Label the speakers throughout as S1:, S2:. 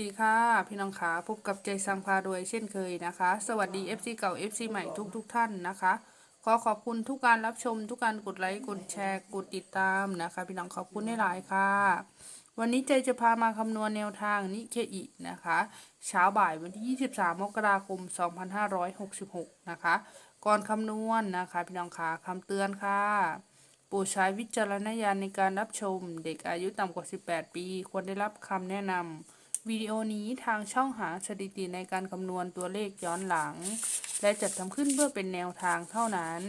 S1: สวัสดีค่ะ พี่น้องขาพบกับใจสังพารวยเช่นเคยนะคะ สวัสดี FC เก่า FC ใหม่ทุกทุกๆท่านนะคะ ขอขอบคุณทุกการรับชมทุกการกดไลค์กดแชร์กดติดตามนะคะ พี่น้องขอบคุณให้หลายค่ะ วันนี้ใจจะพามาคำนวณแนวทางนิเคอินะคะ เช้าบ่ายวันที่ 23 มกราคม 2566 นะคะ ก่อนคำนวณนะคะ พี่น้องขาคำเตือนค่ะโปรดใช้วิจารณญาณในการรับชม เด็กอายุต่ำกว่า 18 ปี ควรได้รับคำแนะนำ วิดีโอนี้ทางช่องหาสถิติในการคำนวณตัวเลขย้อนหลัง และจัดทำขึ้นเพื่อเป็นแนวทางเท่านั้น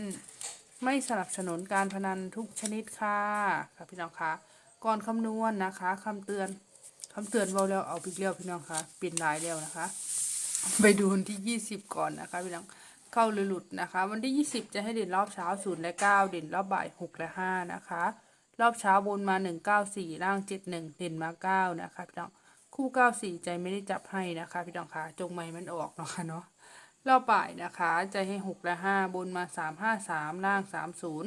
S1: ไม่สนับสนุนการพนันทุกชนิดค่ะค่ะพี่น้องคะก่อนคำนวณนะคะคำเตือนคำเตือนเบาแล้วเอาไปเรียวพี่น้องคะเปลี่ยนลายแล้วนะคะ ไปดูวันที่ 20 ก่อนนะคะพี่น้องเข้าหรือหลุดนะคะ วันที่ 20 จะให้เด่นรอบเช้า0และ9เด่นรอบบ่าย6และ5นะคะ รอบเช้าบนมา 194ล่าง71เด่นมา9นะคะพี่น้อง คู่94ใจไม่ได้จับให้นะคะ พี่น้องคะจงไม่มันออกเนาะคะเนาะรอบบ่ายนะคะ ใจให้6และ5บนมา353ล่าง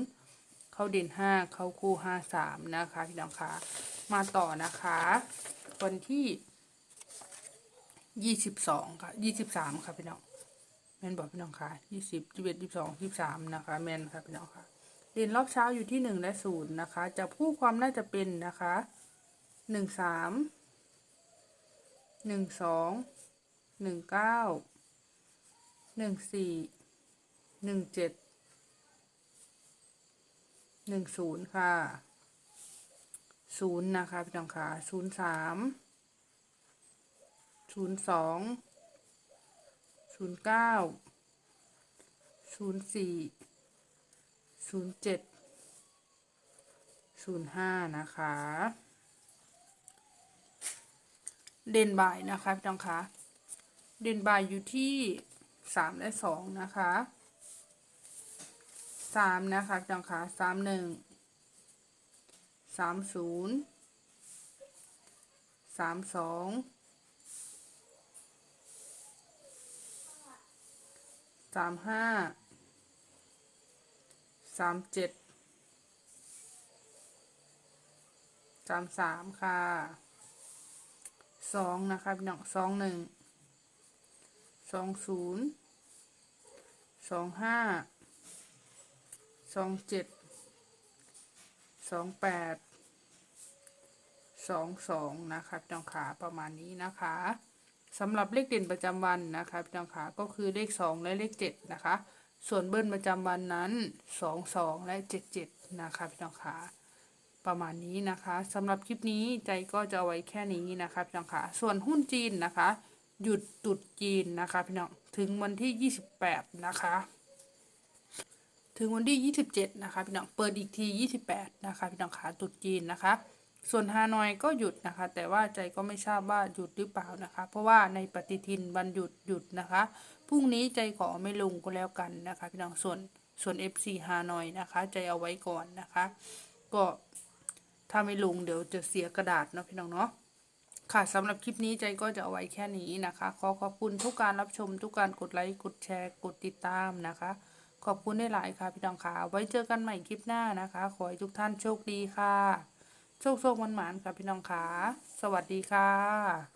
S1: 30เข้าเด่น5เข้าคู่53นะคะ พี่น้องคะมาต่อนะคะ วันที่22ค่ะ23ค่ะพี่น้องแมนบอกพี่น้องค่ะยี่สิบยี่สิบเอ็ดยี่สิบสองยี่สิบสามนะคะแมนค่ะพี่น้องค่ะเรียนรอบเช้าอยู่ที่หนึ่งและศูนย์นะคะจะผู้ความน่าจะเป็นนะคะหนึ่งสาม หนึ่งสองหนึ่งเก้าหนึ่งสี่หนึ่งเจ็ดหนึ่งศูนย์ค่ะศูนย์นะคะพี่น้องค่ะศูนย์สามศูนย์สองศูนย์เก้าศูนย์สี่ศูนย์เจ็ดศูนย์ห้านะคะ เด่นบ่ายนะคะพี่น้องคะเด่นบ่ายอยู่ที่สามและสองนะคะสามนะคะพี่น้องคะสามหนึ่งสามศูนย์สามสองสามห้าสามเจ็ดสามสามค่ะ สองนะคะพี่น้องสองหนึ่งสองศูนย์สองห้าสองเจ็ดสองแปดสองสองนะคะพี่น้องขาประมาณนี้นะคะสำหรับเลขเด่นประจำวันนะคะพี่น้องขาก็คือเลขสองและเลขเจ็ดนะคะ ส่วนเบิ้ลประจำวันนั้นสองสองและเจ็ดเจ็ดนะคะพี่น้องขา ประมาณนี้นะคะสำหรับคลิปนี้ใจก็จะเอาไว้แค่นี้นะคะพี่น้องขาส่วนหุ้นจีนนะคะ หยุดตุดจีนนะคะพี่น้องถึงวันที่ยี่สิบแปดนะคะ ถึงวันที่ 27 นะคะพี่น้องเปิดอีกที 28 นะคะพี่น้องขาตรุษจีนนะคะ ส่วนฮานอยก็หยุดนะคะ แต่ว่าใจก็ไม่ทราบว่าหยุดหรือเปล่านะคะ เพราะว่าในปฏิทินวันหยุดหยุดนะคะพรุ่งนี้ใจขอไม่ลงก็แล้วกันนะคะพี่น้องส่วนส่วน FC ฮานอยนะคะ ใจเอาไว้ก่อนนะคะ ก็ ถ้าไม่ลงเดี๋ยวจะเสียกระดาษเนาะพี่น้องเนาะค่ะสำหรับคลิปนี้ใจก็จะเอาไว้แค่นี้นะคะ ขอขอบคุณทุกการรับชมทุกการกดไลค์กดแชร์กดติดตามนะคะ ขอบคุณได้หลายค่ะพี่น้องค่ะไว้เจอกันใหม่คลิปหน้านะคะ ขอให้ทุกท่านโชคดีค่ะ โชคโชคมันหมานๆค่ะพี่น้องค่ะสวัสดีค่ะ